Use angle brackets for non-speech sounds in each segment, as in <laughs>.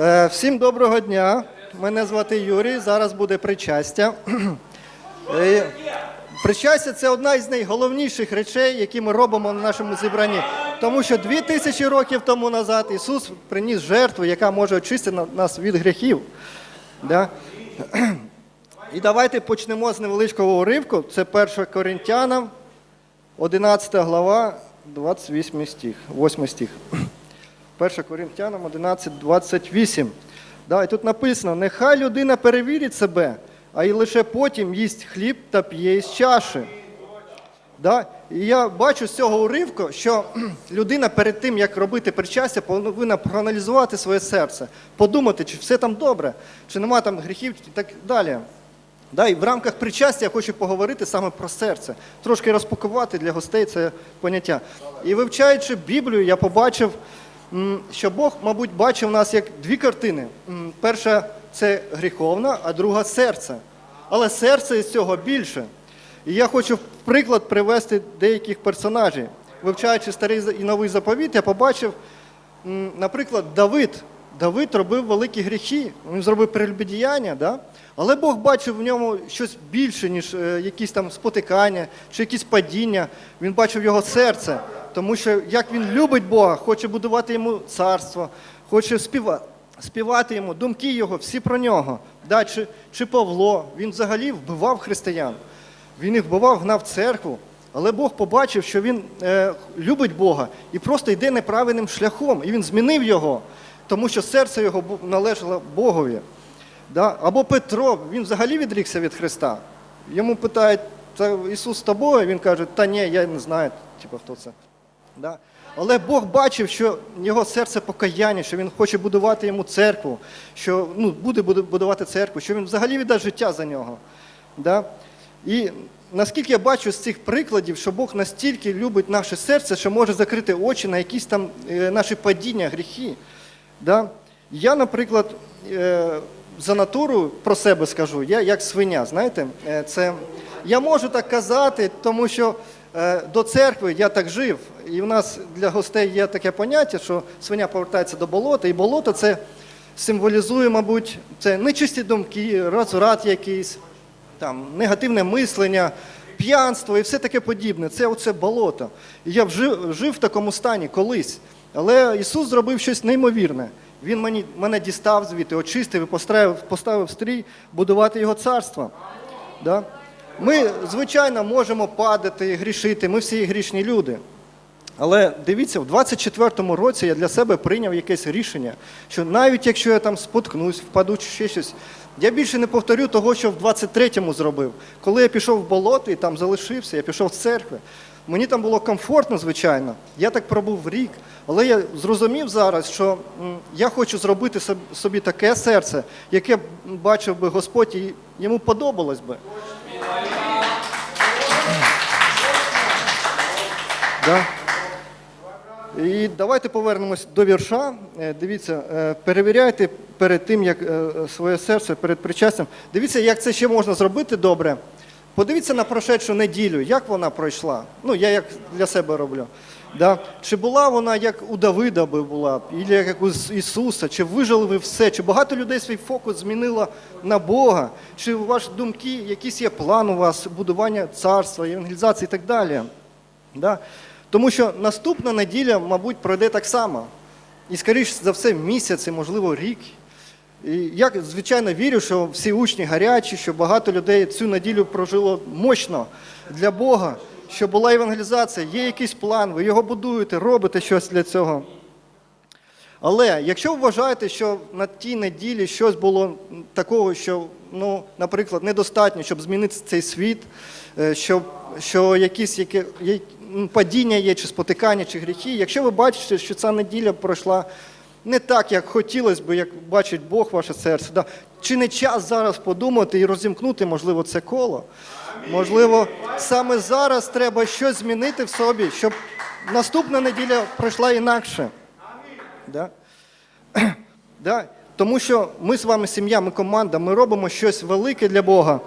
Е, Всім доброго дня. Мене звати Юрій. Зараз буде причастя. Е, Причастя це одна із найголовніших речей, які ми робимо на нашому зібранні. Тому що дві тисячі років тому назад Ісус приніс жертву, яка може очистити нас від гріхів. Да? І давайте почнемо з невеличкого уривку. Це 1 Коринтянам, 11 глава, 28 стих. 8 стих. 1 Коринтянам 11, 28. Да, і тут написано: нехай людина перевірить себе, а й лише потім їсть хліб та п'є із чаші. Да? І я бачу з цього уривку, що <clears throat> людина перед тим, як робити причастя, повинна проаналізувати своє серце, подумати, чи все там добре, чи нема там гріхів і так далі. Да, і в рамках причастя я хочу поговорити саме про серце, трошки розпакувати для гостей це поняття. І вивчаючи Біблію, я побачив, що Бог, мабуть, бачив нас як дві картини. Перша це гріховна, а друга серце. Але серце із цього більше. І я хочу в приклад привести деяких персонажів. Вивчаючи старий і новий заповіт, я побачив, наприклад, Давид. Давид робив великі гріхи, він зробив прелюбодіяння, да? але Бог бачив в ньому щось більше, ніж е, якісь там спотикання чи якісь падіння. Він бачив його серце, тому що як він любить Бога, хоче будувати йому царство, хоче співати, йому, думки його, всі про нього. Да? Чи, чи Павло, він взагалі вбивав християн. Він їх вбивав, гнав церкву. Але Бог побачив, що він е, любить Бога і просто йде неправильним шляхом. І він змінив його, тому що серце його належало Богові. Да? Або Петро, він взагалі відрікся від Христа. Йому питають, це Ісус з тобою? Він каже, та ні, я не знаю, типу, хто це. Да? Але Бог бачив, що його серце покаяння, що він хоче будувати йому церкву, що ну, буде будувати церкву, що він взагалі віддасть життя за нього. Да? І наскільки я бачу з цих прикладів, що Бог настільки любить наше серце, що може закрити очі на якісь там е, наші падіння, гріхи. Да? Я, наприклад, е, за натуру про себе скажу, я як свиня, знаєте, Е, це я можу так казати, тому що до церкви я так жив, і в нас для гостей є таке поняття, що свиня повертається до болота, і болото це символізує, мабуть, це нечисті думки, розврат якийсь, там, негативне мислення, п'янство і все таке подібне. Це оце болото. І я жив, жив в такому стані колись. Але Ісус зробив щось неймовірне. Він мені, мене дістав звідти, очистив і поставив, поставив стрій будувати його царство. Да? Ми, звичайно, можемо падати, грішити, ми всі грішні люди. Але дивіться, в 24-му році я для себе прийняв якесь рішення, що навіть якщо я там споткнусь, впаду чи ще щось, я більше не повторю того, що в 23-му зробив. Коли я пішов в болото і там залишився, я пішов з церкви. Мені там було комфортно, звичайно. Я так пробув рік, але я зрозумів зараз, що я хочу зробити собі таке серце, яке бачив би Господь і йому подобалось би. Да? І давайте повернемось до вірша. Е, Дивіться, е, перевіряйте перед тим, як е, своє серце, перед причастям. Дивіться, як це ще можна зробити добре. Подивіться на прошедшу неділю, як вона пройшла. Ну, я як для себе роблю. Да? Чи була вона як у Давида би була, або як у Ісуса, чи вижили ви все, чи багато людей свій фокус змінило на Бога, чи у ваші думки, якийсь є план у вас, будування царства, евангелізації і так далі. Да? Тому що наступна неділя, мабуть, пройде так само. І, скоріш за все, місяць, і, можливо, рік. І я, звичайно, вірю, що всі учні гарячі, що багато людей цю неділю прожило мощно для Бога, що була евангелізація, є якийсь план, ви його будуєте, робите щось для цього. Але якщо вважаєте, що на тій неділі щось було такого, що, ну, наприклад, недостатньо, щоб змінити цей світ, е, що, якісь яке, є- падіння є, чи спотикання, чи гріхи, якщо ви бачите, що ця неділя пройшла не так, як хотілося б, як бачить Бог ваше серце, да, чи не час зараз подумати і розімкнути, можливо, це коло? Можливо, саме зараз треба щось змінити в собі, щоб наступна неділя пройшла інакше. Да? <clears throat> Да? Тому що ми з вами сім'я, ми команда, ми робимо щось велике для Бога.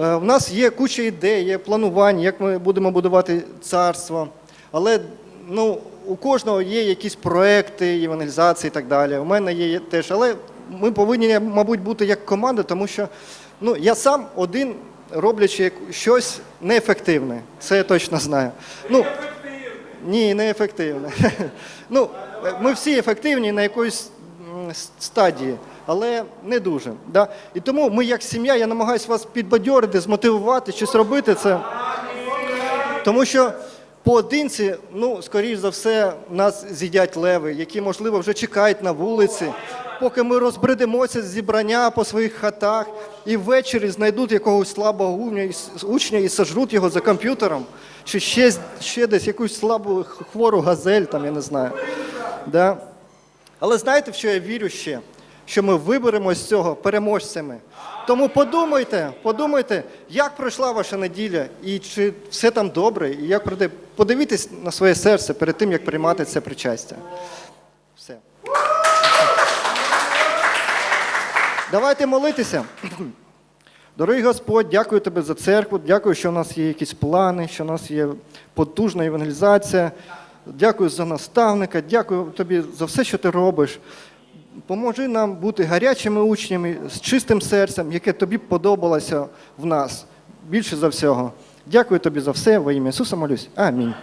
Е, У нас є куча ідей, є планування, як ми будемо будувати царство. Але ну, у кожного є якісь проекти, евангелізації і так далі. У мене є теж, але ми повинні, мабуть, бути як команда, тому що ну, я сам один, роблячи щось неефективне. Це я точно знаю. Ну, ні, не ефективне. <laughs> Ну, ми всі ефективні на якоїсь стадії, але не дуже. Да? І тому ми, як сім'я, я намагаюся вас підбадьорити, змотивувати, щось робити це. Тому що поодинці, ну, скоріш за все, нас з'їдять леви, які, можливо, вже чекають на вулиці, поки ми розбредемося з зібрання по своїх хатах і ввечері знайдуть якогось слабого учня і сожруть його за комп'ютером, чи ще, ще десь якусь слабу хвору газель, там, я не знаю. Да? Але знаєте, в що я вірю ще? Що ми виберемо з цього переможцями. Тому подумайте, подумайте, як пройшла ваша неділя, і чи все там добре, і як пройде. Подивіться на своє серце перед тим, як приймати це причастя. Все. Давайте молитися. Дорогий Господь, дякую тобі за церкву, дякую, що у нас є якісь плани, що у нас є потужна евангелізація. Дякую за наставника, дякую тобі за все, що ти робиш. Поможи нам бути гарячими учнями з чистим серцем, яке тобі подобалося в нас більше за всього. Дякую тобі за все. Во ім'я Ісуса молюсь. Амінь.